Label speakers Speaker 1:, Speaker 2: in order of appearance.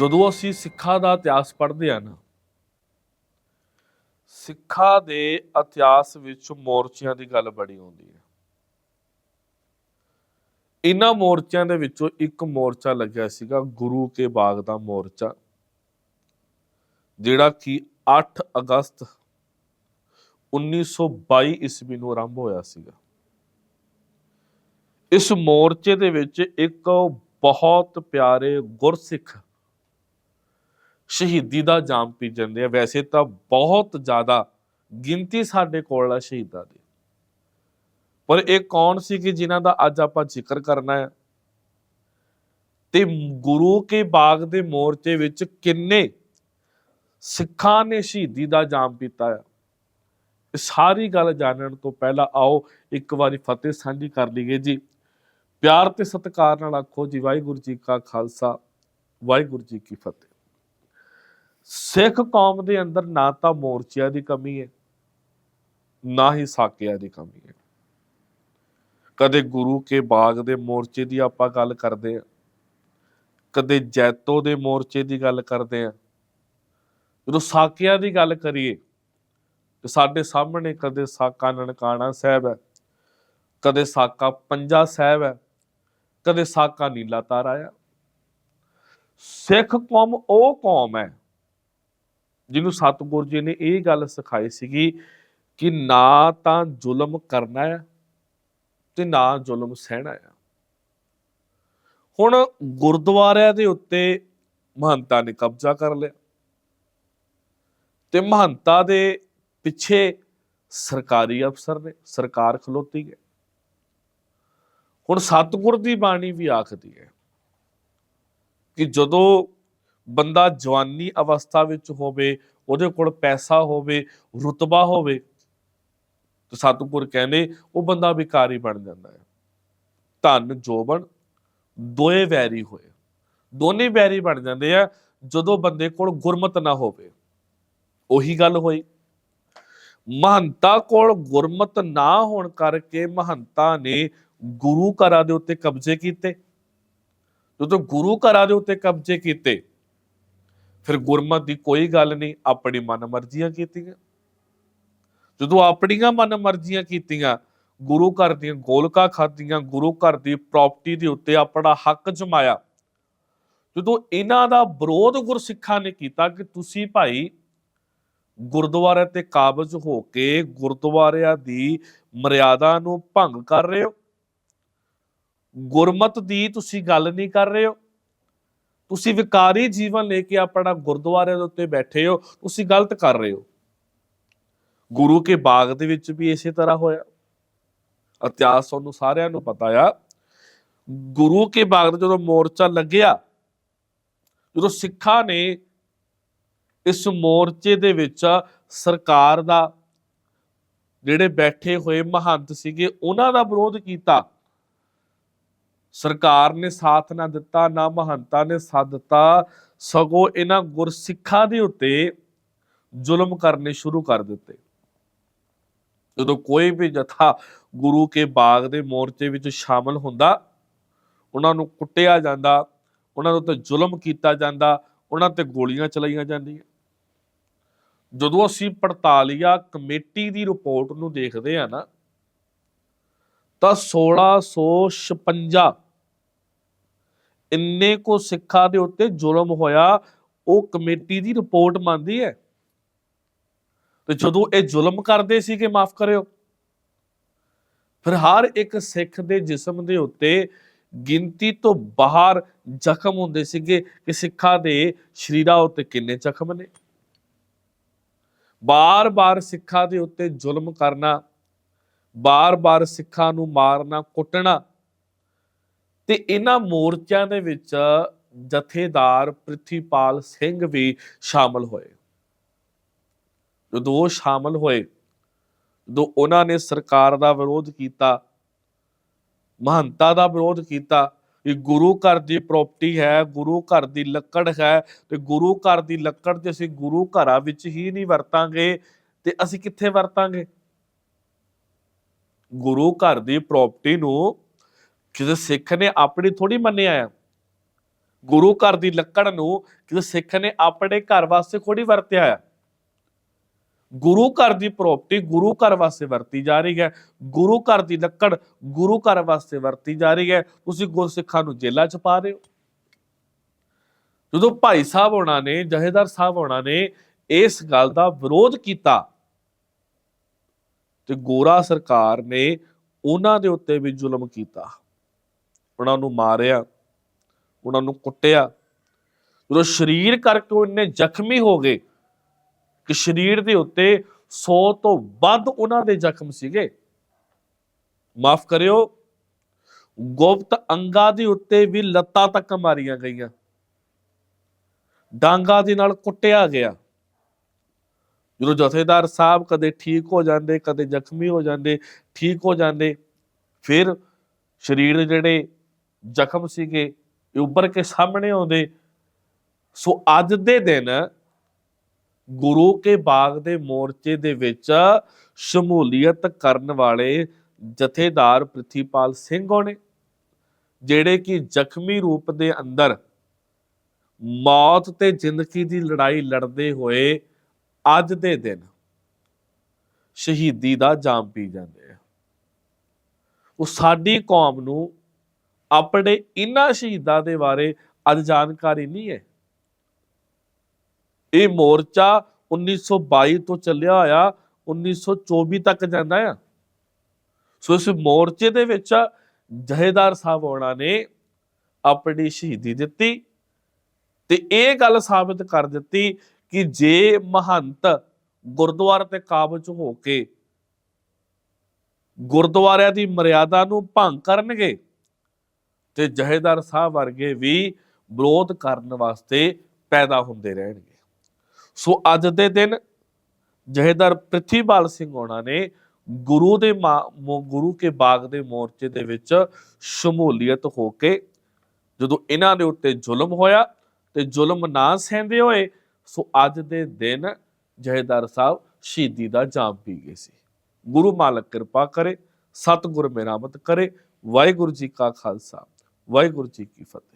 Speaker 1: ਜਦੋਂ ਅਸੀਂ ਸਿੱਖਾਂ ਦਾ ਇਤਿਹਾਸ ਪੜ੍ਹਦੇ ਆ ਨਾ, ਸਿੱਖਾਂ ਦੇ ਇਤਿਹਾਸ ਵਿੱਚ ਮੋਰਚਿਆਂ ਦੀ ਗੱਲ ਬੜੀ ਆਉਂਦੀ ਹੈ। ਇਹਨਾਂ ਮੋਰਚਿਆਂ ਦੇ ਵਿੱਚੋਂ ਇੱਕ ਮੋਰਚਾ ਲੱਗਿਆ ਸੀਗਾ, ਗੁਰੂ ਕੇ ਬਾਗ ਦਾ ਮੋਰਚਾ, ਜਿਹੜਾ ਕਿ 8 ਅਗਸਤ 1922 ਈਸਵੀ ਨੂੰ ਆਰੰਭ ਹੋਇਆ ਸੀਗਾ। ਇਸ ਮੋਰਚੇ ਦੇ ਵਿੱਚ ਇੱਕ ਬਹੁਤ ਪਿਆਰੇ ਗੁਰਸਿੱਖ ਸ਼ਹੀਦੀ ਦਾ ਜਾਮ ਪੀ ਜਾਂਦੇ ਆ। ਵੈਸੇ ਤਾਂ ਬਹੁਤ ਜ਼ਿਆਦਾ ਗਿਣਤੀ ਸਾਡੇ ਕੋਲ ਆ ਸ਼ਹੀਦਾਂ ਦੀ। ਪਰ ਇਹ ਕੌਣ ਸੀ ਕਿ ਜਿਨ੍ਹਾਂ ਦਾ ਅੱਜ ਆਪਾਂ ਜ਼ਿਕਰ ਕਰਨਾ ਹੈ ਤੇ ਗੁਰੂ ਕੇ ਬਾਗ ਦੇ ਮੋਰਚੇ ਵਿੱਚ ਕਿੰਨੇ ਸਿੱਖਾਂ ਨੇ ਸ਼ਹੀਦੀ ਦਾ ਜਾਮ ਪੀਤਾ ਹੈ ਇਹ ਸਾਰੀ ਗੱਲ ਜਾਣਨ ਤੋਂ ਪਹਿਲਾਂ ਆਓ, ਇੱਕ ਵਾਰੀ ਫਤਿਹ ਸਾਂਝੀ ਕਰ ਲਈਏ ਜੀ। ਪਿਆਰ ਤੇ ਸਤਿਕਾਰ ਨਾਲ ਆਖੋ ਜੀ, ਵਾਹਿਗੁਰੂ ਜੀ ਕਾ ਖਾਲਸਾ, ਵਾਹਿਗੁਰੂ ਜੀ ਕੀ ਫਤਿਹ। ਸਿੱਖ ਕੌਮ ਦੇ ਅੰਦਰ ਨਾ ਤਾਂ ਮੋਰਚਿਆਂ ਦੀ ਕਮੀ ਹੈ, ਨਾ ਹੀ ਸਾਕਿਆਂ ਦੀ ਕਮੀ ਹੈ। ਕਦੇ ਗੁਰੂ ਕੇ ਬਾਗ ਦੇ ਮੋਰਚੇ ਦੀ ਆਪਾਂ ਗੱਲ ਕਰਦੇ ਆ ਕਦੇ ਜੈਤੋ ਦੇ ਮੋਰਚੇ ਦੀ ਗੱਲ ਕਰਦੇ ਆ ਜਦੋਂ ਸਾਕਿਆਂ ਦੀ ਗੱਲ ਕਰੀਏ, ਤੇ ਸਾਡੇ ਸਾਹਮਣੇ ਕਦੇ ਸਾਕਾ ਨਨਕਾਣਾ ਸਾਹਿਬ ਹੈ, ਕਦੇ ਸਾਕਾ ਪੰਜਾ ਸਾਹਿਬ ਹੈ, ਕਦੇ ਸਾਕਾ ਨੀਲਾ ਤਾਰਾ ਆ। ਸਿੱਖ ਕੌਮ ਉਹ ਕੌਮ ਹੈ ਜਿਹਨੂੰ ਸਤਿਗੁਰ ਜੀ ਨੇ ਇਹ ਗੱਲ ਸਿਖਾਈ ਸੀਗੀ ਕਿ ਨਾ ਤਾਂ ਜ਼ੁਲਮ ਕਰਨਾ ਹੈ ਤੇ ਨਾ ਜ਼ੁਲਮ ਸਹਿਣਾ ਹੈ ਹੁਣ ਗੁਰਦੁਆਰਿਆਂ ਦੇ ਉੱਤੇ ਮਹੰਤਾਂ ਨੇ ਕਬਜ਼ਾ ਕਰ ਲਿਆ ਤੇ ਮਹੰਤਾਂ ਦੇ ਪਿੱਛੇ ਸਰਕਾਰੀ ਅਫਸਰ ਨੇ, ਸਰਕਾਰ ਖਲੋਤੀ ਹੈ। ਹੁਣ ਸਤਿਗੁਰ ਦੀ ਬਾਣੀ ਵੀ ਆਖਦੀ ਹੈ ਕਿ ਜਦੋਂ ਬੰਦਾ ਜਵਾਨੀ ਅਵਸਥਾ ਵਿੱਚ ਹੋਵੇ, ਉਹਦੇ ਕੋਲ ਪੈਸਾ ਹੋਵੇ, ਰੁਤਬਾ ਹੋਵੇ, ਤਾਂ ਸਤਿਗੁਰ ਕਹਿੰਦੇ ਉਹ ਬੰਦਾ ਵਿਕਾਰੀ ਬਣ ਜਾਂਦਾ ਹੈ। ਧਨ ਜੋਬਨ, ਦੋਏ ਵੈਰੀ ਹੋਏ। ਦੋਨੇ ਵੈਰੀ ਬਣ ਜਾਂਦੇ ਆ, ਜਦੋਂ ਬੰਦੇ ਕੋਲ ਗੁਰਮਤ ਨਾ ਹੋਵੇ। ਉਹੀ ਗੱਲ ਹੋਈ। ਮਹੰਤਾ ਕੋਲ ਗੁਰਮਤ ਨਾ ਹੋਣ ਕਰਕੇ ਮਹੰਤਾ ਨੇ ਗੁਰੂ ਘਰਾਂ ਦੇ ਉੱਤੇ ਕਬਜ਼ੇ ਕੀਤੇ। ਜਦੋਂ ਗੁਰੂ ਘਰਾਂ ਦੇ ਉੱਤੇ ਕਬਜ਼ੇ ਕੀਤੇ ਫਿਰ ਗੁਰਮਤ ਦੀ ਕੋਈ ਗੱਲ ਨਹੀਂ, ਆਪਣੀ ਮਨਮਰਜ਼ੀਆਂ ਕੀਤੀਆਂ। ਜਦੋਂ ਆਪਣੀਆਂ ਮਨਮਰਜ਼ੀਆਂ ਕੀਤੀਆਂ, ਗੁਰੂ ਘਰ ਦੀਆਂ ਗੋਲਕਾਂ ਖਾਧੀਆਂ, ਗੁਰੂ ਘਰ ਦੀ ਪ੍ਰਾਪਰਟੀ ਦੇ ਉੱਤੇ ਆਪਣਾ ਹੱਕ ਜਮਾਇਆ। ਜਦੋਂ ਇਹਨਾਂ ਦਾ ਵਿਰੋਧ ਗੁਰਸਿੱਖਾਂ ਨੇ ਕੀਤਾ ਕਿ ਤੁਸੀਂ ਭਾਈ ਗੁਰਦੁਆਰੇ ਤੇ ਕਾਬਜ਼ ਹੋ ਕੇ ਗੁਰਦੁਆਰਿਆਂ ਦੀ ਮਰਿਆਦਾ ਨੂੰ ਭੰਗ ਕਰ ਰਹੇ ਹੋ, ਗੁਰਮਤ ਦੀ ਤੁਸੀਂ ਗੱਲ ਨਹੀਂ ਕਰ ਰਹੇ ਹੋ ਤੁਸੀਂ ਵਿਕਾਰੀ ਜੀਵਨ ਲੈ ਕੇ ਆਪਣਾ ਗੁਰਦੁਆਰੇ ਦੇ ਉੱਤੇ ਬੈਠੇ ਹੋ, ਤੁਸੀਂ ਗਲਤ ਕਰ ਰਹੇ ਹੋ। ਗੁਰੂ ਕੇ ਬਾਗ ਦੇ ਵਿੱਚ ਵੀ ਇਸੇ ਤਰ੍ਹਾਂ ਹੋਇਆ। ਇਤਿਹਾਸ ਤੁਹਾਨੂੰ ਸਾਰਿਆਂ ਨੂੰ ਪਤਾ ਆ। ਗੁਰੂ ਕੇ ਬਾਗ ਦਾ ਜਦੋਂ ਮੋਰਚਾ ਲੱਗਿਆ, ਜਦੋਂ ਸਿੱਖਾਂ ਨੇ ਇਸ ਮੋਰਚੇ ਦੇ ਵਿੱਚ ਸਰਕਾਰ ਦਾ, ਜਿਹੜੇ ਬੈਠੇ ਹੋਏ ਮਹੰਤ ਸੀਗੇ, ਉਹਨਾਂ ਦਾ ਵਿਰੋਧ ਕੀਤਾ ਸਰਕਾਰ ਨੇ ਸਾਥ ਨਾ ਦਿੱਤਾ, ਨਾ ਮਹੰਤਾਂ ਨੇ ਸਾਥ ਦਿੱਤਾ, ਸਗੋਂ ਇਹਨਾਂ ਗੁਰਸਿੱਖਾਂ ਦੇ ਉੱਤੇ ਜ਼ੁਲਮ ਕਰਨੇ ਸ਼ੁਰੂ ਕਰ ਦਿੱਤੇ। ਜਦੋਂ ਕੋਈ ਵੀ ਜਥਾ ਗੁਰੂ ਕੇ ਬਾਗ ਦੇ ਮੋਰਚੇ ਵਿੱਚ ਸ਼ਾਮਲ ਹੁੰਦਾ, ਉਹਨਾਂ ਨੂੰ ਕੁੱਟਿਆ ਜਾਂਦਾ, ਉਹਨਾਂ ਦੇ ਉੱਤੇ ਜ਼ੁਲਮ ਕੀਤਾ ਜਾਂਦਾ, ਉਹਨਾਂ ਤੇ ਗੋਲੀਆਂ ਚਲਾਈਆਂ ਜਾਂਦੀਆਂ। ਜਦੋਂ ਅਸੀਂ ਪੜਤਾਲੀਆ ਕਮੇਟੀ ਦੀ ਰਿਪੋਰਟ ਨੂੰ ਦੇਖਦੇ ਆ ਨਾ, ਤਾਂ 1656 ਇੰਨੇ ਕੋ ਸਿੱਖਾਂ ਦੇ ਉੱਤੇ ਜ਼ੁਲਮ ਹੋਇਆ, ਉਹ ਕਮੇਟੀ ਦੀ ਰਿਪੋਰਟ ਮੰਨਦੀ ਹੈ। ਤੇ ਜਦੋਂ ਇਹ ਜ਼ੁਲਮ ਕਰਦੇ ਸੀ ਕਿ ਮਾਫ ਕਰਿਓ। ਫਿਰ ਹਰ ਇੱਕ ਸਿੱਖ ਦੇ ਜਿਸਮ ਦੇ ਉੱਤੇ ਗਿਣਤੀ ਤੋਂ ਬਾਹਰ ਜ਼ਖਮ ਹੁੰਦੇ ਸੀਗੇ ਕਿ ਸਿੱਖਾਂ ਦੇ ਸ਼ਰੀਰਾਂ ਉੱਤੇ ਕਿੰਨੇ ਜ਼ਖਮ ਨੇ। ਬਾਰ-ਬਾਰ ਸਿੱਖਾਂ ਦੇ ਉੱਤੇ ਜ਼ੁਲਮ ਕਰਨਾ, ਬਾਰ-ਬਾਰ ਸਿੱਖਾਂ ਨੂੰ ਮਾਰਨਾ, ਕੁੱਟਣਾ ਤੇ ਇਹਨਾਂ ਮੋਰਚਿਆਂ ਦੇ ਵਿੱਚ ਜਥੇਦਾਰ ਪ੍ਰਿਥੀਪਾਲ ਸਿੰਘ ਵੀ ਸ਼ਾਮਲ ਹੋਏ। ਜਦੋਂ ਉਹ ਸ਼ਾਮਲ ਹੋਏ, ਜਦੋਂ ਉਹਨਾਂ ਨੇ ਸਰਕਾਰ ਦਾ ਵਿਰੋਧ ਕੀਤਾ, ਮਹੰਤਾ ਦਾ ਵਿਰੋਧ ਕੀਤਾ ਕਿ ਗੁਰੂ ਘਰ ਦੀ ਪ੍ਰਾਪਰਟੀ ਹੈ, ਗੁਰੂ ਘਰ ਦੀ ਲੱਕੜ ਹੈ ਤੇ ਗੁਰੂ ਘਰ ਦੀ ਲੱਕੜ ਤੇ ਅਸੀਂ ਗੁਰੂ ਘਰਾਂ ਵਿੱਚ ਹੀ ਨਹੀਂ ਵਰਤਾਂਗੇ ਤੇ ਅਸੀਂ ਕਿੱਥੇ ਵਰਤਾਂਗੇ? ਗੁਰੂ ਘਰ ਦੀ ਪ੍ਰਾਪਰਟੀ ਨੂੰ ਕਿਸੇ ਸਿੱਖ ਨੇ ਆਪਣੀ ਥੋੜੀ ਮੰਨਿਆ ਆ, ਗੁਰੂ ਘਰ ਦੀ ਲੱਕੜ ਨੂੰ ਕਿਸੇ ਸਿੱਖ ਨੇ ਆਪਣੇ ਘਰ ਵਾਸਤੇ ਥੋੜੀ ਵਰਤਿਆ ਆ। ਗੁਰੂ ਘਰ ਦੀ ਪ੍ਰਾਪਰਟੀ ਗੁਰੂ ਘਰ ਵਾਸਤੇ ਵਰਤੀ ਜਾ ਰਹੀ ਹੈ, ਗੁਰੂ ਘਰ ਦੀ ਲੱਕੜ ਗੁਰੂ ਘਰ ਵਾਸਤੇ ਵਰਤੀ ਜਾ ਰਹੀ ਹੈ, ਤੁਸੀਂ ਗੁਰਸਿੱਖਾਂ ਨੂੰ ਜੇਲ੍ਹਾਂ 'ਚ ਪਾ ਰਹੇ ਹੋ। ਜਦੋਂ ਭਾਈ ਸਾਹਿਬ ਹੋਣਾ ਨੇ, ਜਹੇਦਾਰ ਸਾਹਿਬ ਹੋਣਾ ਨੇ ਇਸ ਗੱਲ ਦਾ ਵਿਰੋਧ ਕੀਤਾ, ਤੇ ਗੋਰਾ ਸਰਕਾਰ ਨੇ ਉਹਨਾਂ ਦੇ ਉੱਤੇ ਵੀ ਜ਼ੁਲਮ ਕੀਤਾ। ਉਹਨਾਂ ਨੂੰ ਮਾਰਿਆ, ਉਹਨਾਂ ਨੂੰ ਕੁੱਟਿਆ। ਜਦੋਂ ਸਰੀਰ ਕਰਕੇ ਉਹ ਇੰਨੇ ਜ਼ਖਮੀ ਹੋ ਗਏ ਕਿ ਸਰੀਰ ਦੇ ਉੱਤੇ 100 ਤੋਂ ਵੱਧ ਉਹਨਾਂ ਦੇ ਜ਼ਖਮ ਸੀਗੇ। ਮਾਫ ਕਰਿਓ, ਗੁਪਤ ਅੰਗਾਂ ਦੇ ਉੱਤੇ ਵੀ ਲੱਤਾਂ ਤੱਕ ਮਾਰੀਆਂ ਗਈਆਂ। ਡਾਂਗਾ ਦੇ ਨਾਲ ਕੁੱਟਿਆ ਗਿਆ। ਜਦੋਂ ਜਥੇਦਾਰ ਸਾਹਿਬ ਕਦੇ ਠੀਕ ਹੋ ਜਾਂਦੇ, ਕਦੇ ਜ਼ਖਮੀ ਹੋ ਜਾਂਦੇ, ਠੀਕ ਹੋ ਜਾਂਦੇ, ਫਿਰ ਸਰੀਰ ਦੇ ਜਿਹੜੇ ਜ਼ਖਮ ਸੀਗੇ, ਇਹ ਉੱਭਰ ਕੇ ਸਾਹਮਣੇ ਆਉਂਦੇ। ਸੋ ਅੱਜ ਦੇ ਦਿਨ ਗੁਰੂ ਕੇ ਬਾਗ ਦੇ ਮੋਰਚੇ ਦੇ ਵਿੱਚ ਸ਼ਮੂਲੀਅਤ ਕਰਨ ਵਾਲੇ ਜਥੇਦਾਰ ਪ੍ਰਿਥੀਪਾਲ ਸਿੰਘ ਹੋਣੇ, ਜਿਹੜੇ ਕਿ ਜ਼ਖਮੀ ਰੂਪ ਦੇ ਅੰਦਰ ਮੌਤ ਤੇ ਜ਼ਿੰਦਗੀ ਦੀ ਲੜਾਈ ਲੜਦੇ ਹੋਏ ਅੱਜ ਦੇ ਦਿਨ ਸ਼ਹੀਦੀ ਦਾ ਜਾਮ ਪੀ ਜਾਂਦੇ ਆ। ਉਹ ਸਾਡੀ ਕੌਮ ਨੂੰ ਆਪਣੇ ਇਨ੍ਹਾਂ ਸ਼ਹੀਦਾਂ ਦੇ ਬਾਰੇ ਅੱਜ ਜਾਣਕਾਰੀ ਨਹੀਂ ਹੈ। ਇਹ ਮੋਰਚਾ 1922 ਤੋਂ ਚੱਲਿਆ ਹੋਇਆ 1924 ਤੱਕ ਜਾਂਦਾ ਆ। ਸੋ ਇਸ ਮੋਰਚੇ ਦੇ ਵਿੱਚ ਜਹੇਦਾਰ ਸਾਹਿਬ ਹੋਣਾ ਨੇ ਆਪਣੀ ਸ਼ਹੀਦੀ ਦਿੱਤੀ ਤੇ ਇਹ ਗੱਲ ਸਾਬਤ ਕਰ ਦਿੱਤੀ ਕਿ ਜੇ ਮਹੰਤ ਗੁਰਦੁਆਰੇ ਤੇ ਕਾਬਜ ਹੋ ਕੇ ਗੁਰਦੁਆਰਿਆਂ ਦੀ ਮਰਿਆਦਾ ਨੂੰ ਭੰਗ ਕਰਨਗੇ ਤੇ ਜਹੇਦਾਰ ਸਾਹਿਬ ਵਰਗੇ ਵੀ ਵਿਰੋਧ ਕਰਨ ਵਾਸਤੇ ਪੈਦਾ ਹੁੰਦੇ ਰਹਿਣਗੇ। ਸੋ ਅੱਜ ਦੇ ਦਿਨ ਜਹੇਦਾਰ ਪ੍ਰਿਥੀਪਾਲ ਸਿੰਘ ਹੋਣਾ ਨੇ ਗੁਰੂ ਦੇ ਮਾ- ਗੁਰੂ ਕੇ ਬਾਗ ਦੇ ਮੋਰਚੇ ਦੇ ਵਿੱਚ ਸ਼ਮੂਲੀਅਤ ਹੋ ਕੇ ਜਦੋਂ ਇਹਨਾਂ ਦੇ ਉੱਤੇ ਜ਼ੁਲਮ ਹੋਇਆ ਤੇ ਜ਼ੁਲਮ ਨਾ ਸਹਿੰਦੇ ਹੋਏ, ਸੋ ਅੱਜ ਦੇ ਦਿਨ ਜਹੇਦਾਰ ਸਾਹਿਬ ਸ਼ਹੀਦੀ ਦਾ ਜਾਮ ਪੀ ਗਏ ਸੀ। ਗੁਰੂ ਮਾਲਕ ਕਿਰਪਾ ਕਰੇ, ਸਤਿਗੁਰ ਮਿਹਰਮਤ ਕਰੇ, ਵਾਹਿਗੁਰੂ ਜੀ ਕਾ ਖਾਲਸਾ। ਵਾਹਿਗੁਰੂ ਜੀ ਕੀ ਫਤਿਹ।